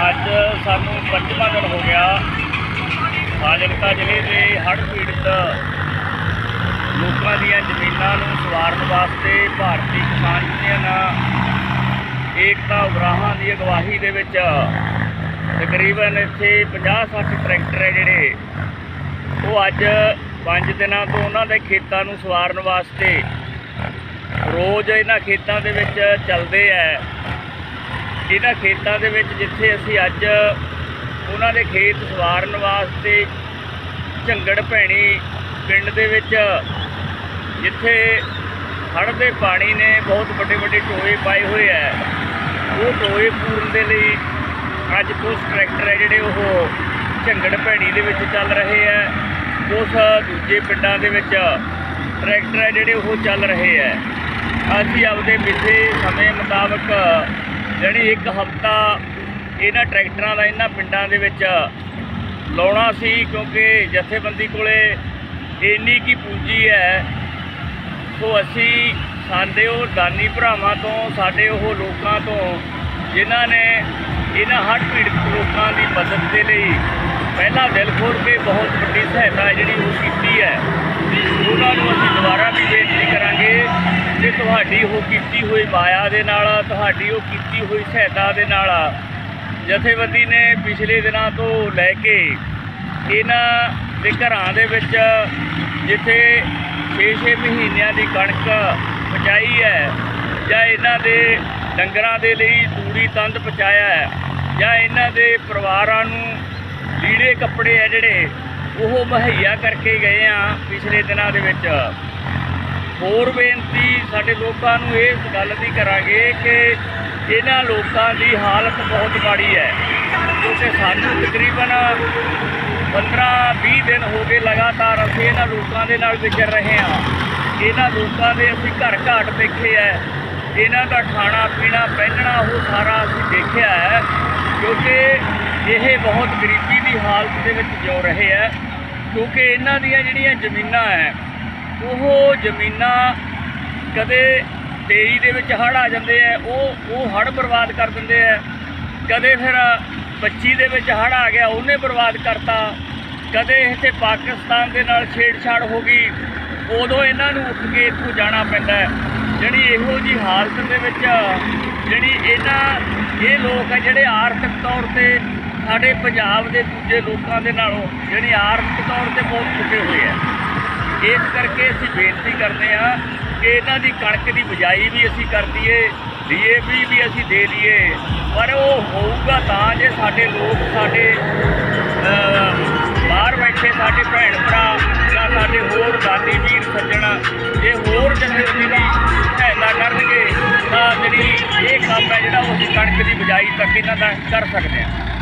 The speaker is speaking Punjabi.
ਅੱਜ ਸਾਨੂੰ ਪੰਜਵਾਂ ਦਿਨ ਹੋ ਗਿਆ। ਫਾਜ਼ਿਲਕਾ ਜ਼ਿਲ੍ਹੇ ਦੇ ਹੜ੍ਹ ਪੀੜਤ ਲੋਕਾਂ ਦੀਆਂ ਜ਼ਮੀਨਾਂ ਨੂੰ ਸਵਾਰਨ ਵਾਸਤੇ ਭਾਰਤੀ ਕਿਸਾਨ ਯੂਨੀਅਨ ਏਕਤਾ ਉਗਰਾਹਾਂ ਦੀ ਅਗਵਾਈ ਦੇ ਵਿੱਚ ਤਕਰੀਬਨ ਇੱਥੇ 50-60 ਟਰੈਕਟਰ ਹੈ ਜਿਹੜੇ। ਉਹ ਅੱਜ 5 ਦਿਨਾਂ ਤੋਂ ਉਹਨਾਂ ਦੇ ਖੇਤਾਂ ਨੂੰ ਸਵਾਰਨ ਵਾਸਤੇ ਰੋਜ਼ ਇਹਨਾਂ ਖੇਤਾਂ ਦੇ ਵਿੱਚ ਚੱਲਦੇ ਆ। ਇਹਨਾਂ ਖੇਤਾਂ ਦੇ ਵਿੱਚ ਜਿੱਥੇ ਅਸੀਂ ਅੱਜ ਉਹਨਾਂ ਦੇ ਖੇਤ ਸਵਾਰਨ ਵਾਸਤੇ ਝੰਗੜ ਭੈਣੀ ਪਿੰਡ ਦੇ ਵਿੱਚ ਜਿੱਥੇ ਹੜ੍ਹ ਦੇ ਪਾਣੀ ਨੇ ਬਹੁਤ ਵੱਡੇ ਵੱਡੇ ਟੋਏ ਪਾਏ ਹੋਏ ਆ। ਉਹ ਟੋਏ ਪੂਰਨ ਦੇ ਲਈ ਅੱਜ ਕੁਝ ਟਰੈਕਟਰ ਹੈ ਜਿਹੜੇ ਉਹ ਝੰਗੜ ਭੈਣੀ ਦੇ ਵਿੱਚ ਚੱਲ ਰਹੇ ਆ। ਕੁਝ ਦੂਜੇ ਪਿੰਡਾਂ ਦੇ ਵਿੱਚ ਟਰੈਕਟਰ ਹੈ ਜਿਹੜੇ ਉਹ ਚੱਲ ਰਹੇ ਆ। ਅਸੀਂ ਆਪਦੇ ਮਿੱਥੇ ਸਮੇਂ ਮੁਤਾਬਕ ਜਿਹੜੀ ਇੱਕ ਹਫਤਾ ਇਹਨਾਂ ਟਰੈਕਟਰਾਂ ਦਾ, ਇਹਨਾਂ ਪਿੰਡਾਂ ਦੇ ਵਿੱਚ ਲਾਉਣਾ ਸੀ, ਕਿਉਂਕਿ ਜਥੇਬੰਦੀ ਕੋਲੇ ਇੰਨੀ ਕੀ ਪੂੰਜੀ ਹੈ, ਸੋ ਅਸੀਂ ਸਾਡੇ ਉਹ ਦਾਨੀ ਭਰਾਵਾਂ ਤੋਂ, ਸਾਡੇ ਉਹ ਲੋਕਾਂ ਤੋਂ, ਜਿਨ੍ਹਾਂ ਨੇ ਇਹਨਾਂ ਹੜ੍ਹ ਪੀੜਤ ਲੋਕਾਂ ਦੀ ਮਦਦ ਦੇ ਲਈ ਪਹਿਲਾਂ ਦਿਲ ਖੋਲ ਕੇ ਬਹੁਤ ਵੱਡੀ ਸਹਾਇਤਾ ਜਿਹੜੀ ਉਹ ਕੀਤੀ ਹੈ, ਉਹਨਾਂ ਨੂੰ ਅਸੀਂ ਦੁਬਾਰਾ ਵੀ ਬੇਨਤੀ ਕਰਾਂਗੇ ਕਿ ਤੁਹਾਡੀ ਉਹ ਕੀਤੀ ਹੋਈ ਮਾਇਆ ਦੇ ਨਾਲ ਤੁਹਾਡੀ ਉਹ ਕੀਤੀ ਹੋਈ ਸਹਾਇਤਾ ਦੇ ਨਾਲ ਜਥੇਬੰਦੀ ਨੇ ਪਿਛਲੇ ਦਿਨਾਂ ਤੋਂ ਲੈ ਕੇ ਇਹਨਾਂ ਦੇ ਘਰਾਂ ਦੇ ਵਿੱਚ ਜਿੱਥੇ 6-6 ਮਹੀਨਿਆਂ ਦੀ ਕਣਕ ਪਹੁੰਚਾਈ ਹੈ, ਜਾਂ ਇਹਨਾਂ ਦੇ ਡੰਗਰਾਂ ਦੇ ਲਈ ਤੂੜੀ ਤੰਦ ਪਹੁੰਚਾਇਆ ਹੈ, ਜਾਂ ਇਹਨਾਂ ਦੇ ਪਰਿਵਾਰਾਂ ਨੂੰ ਲੀੜੇ ਕੱਪੜੇ ਆ ਜਿਹੜੇ, ਉਹ ਮੁਹੱਈਆ ਕਰਕੇ ਗਏ ਆ ਪਿਛਲੇ ਦਿਨਾਂ ਦੇ ਵਿੱਚ। ਹੋਰ ਬੇਨਤੀ ਸਾਡੇ ਲੋਕਾਂ ਨੂੰ ਇਸ ਗੱਲ ਦੀ ਕਰਾਂਗੇ ਕਿ ਇਹਨਾਂ ਲੋਕਾਂ ਦੀ ਹਾਲਤ ਬਹੁਤ ਮਾੜੀ ਹੈ। ਕਿਉਂਕਿ ਸਾਨੂੰ ਤਕਰੀਬਨ 15-20 ਦਿਨ ਹੋ ਗਏ ਲਗਾਤਾਰ ਅਸੀਂ ਇਹਨਾਂ ਲੋਕਾਂ ਦੇ ਨਾਲ ਵਿਚਰ ਰਹੇ ਹਾਂ। ਇਹਨਾਂ ਲੋਕਾਂ ਦੇ ਅਸੀਂ ਘਰ ਘਾਟ ਦੇਖੇ ਹੈ। ਇਹਨਾਂ ਦਾ ਖਾਣਾ ਪੀਣਾ ਪਹਿਨਣਾ, ਉਹ ਸਾਰਾ ਅਸੀਂ ਦੇਖਿਆ ਹੈ। ਕਿਉਂਕਿ ਇਹ ਬਹੁਤ ਗਰੀਬੀ ਦੀ ਹਾਲਤ ਦੇ ਵਿੱਚ ਜੋ ਰਹੇ ਹੈ। ਕਿਉਂਕਿ ਇਹਨਾਂ ਦੀਆਂ ਜਿਹੜੀਆਂ ਜ਼ਮੀਨਾਂ ਹੈ ਉਹ ਜ਼ਮੀਨਾਂ ਕਦੇ 23 ਦੇ ਵਿੱਚ ਹੜ੍ਹ ਆ ਜਾਂਦੇ ਆ, ਉਹ ਉਹ ਹੜ੍ਹ ਬਰਬਾਦ ਕਰ ਦਿੰਦੇ ਆ। ਕਦੇ ਫਿਰ 25 ਦੇ ਵਿੱਚ ਹੜ੍ਹ ਆ ਗਿਆ, ਉਹਨੇ ਬਰਬਾਦ ਕਰਤਾ। ਕਦੇ ਇੱਥੇ ਪਾਕਿਸਤਾਨ ਦੇ ਨਾਲ ਛੇੜਛਾੜ ਹੋ ਗਈ, ਉਦੋਂ ਇਹਨਾਂ ਨੂੰ ਉੱਠ ਕੇ ਇੱਥੋਂ ਜਾਣਾ ਪੈਂਦਾ ਹੈ। ਜਿਹੜੀ ਇਹੋ ਜੀ ਹਾਲਤ ਦੇ ਵਿੱਚ ਜਿਹੜੀ ਇਹਨਾਂ, ਇਹ ਲੋਕ ਹੈ ਜਿਹੜੇ ਆਰਥਿਕ ਤੌਰ ਤੇ ਸਾਡੇ ਪੰਜਾਬ ਦੇ ਦੂਜੇ ਲੋਕਾਂ ਦੇ ਨਾਲੋਂ, ਜਿਹੜੀ ਆਰਥਿਕ ਤੌਰ ਤੇ ਬਹੁਤ ਛੁੱਟੇ ਹੋਏ ਆ। ਇਸ ਕਰਕੇ ਅਸੀਂ ਬੇਨਤੀ ਕਰਦੇ ਹਾਂ ਕਿ ਇਹਨਾਂ ਦੀ ਕਣਕ ਦੀ ਬਿਜਾਈ ਵੀ ਅਸੀਂ ਕਰ ਦਈਏ, ਡੀਏਪੀ ਵੀ ਅਸੀਂ ਦੇ ਲਈਏ ਪਰ ਉਹ ਹੋਊਗਾ ਤਾਂ ਜੇ ਸਾਡੇ ਲੋਕ ਸਾਡੇ ਬਾਹਰ ਬੈਠੇ ਸਾਡੇ ਭੈਣ ਭਰਾ ਜਾਂ ਸਾਡੇ ਹੋਰ ਦਾਨੀ ਵੀਰ ਸੱਜਣ, ਜੇ ਹੋਰ ਜਥੇਬੰਦੀ ਦੀ ਸਹਾਇਤਾ ਕਰਨਗੇ ਤਾਂ ਜਿਹੜੀ ਇਹ ਕੰਮ ਹੈ ਜਿਹੜਾ ਉਹ ਅਸੀਂ ਕਣਕ ਦੀ ਬਿਜਾਈ ਤੱਕ ਇਹਨਾਂ ਦਾ ਕਰ ਸਕਦੇ ਹਾਂ।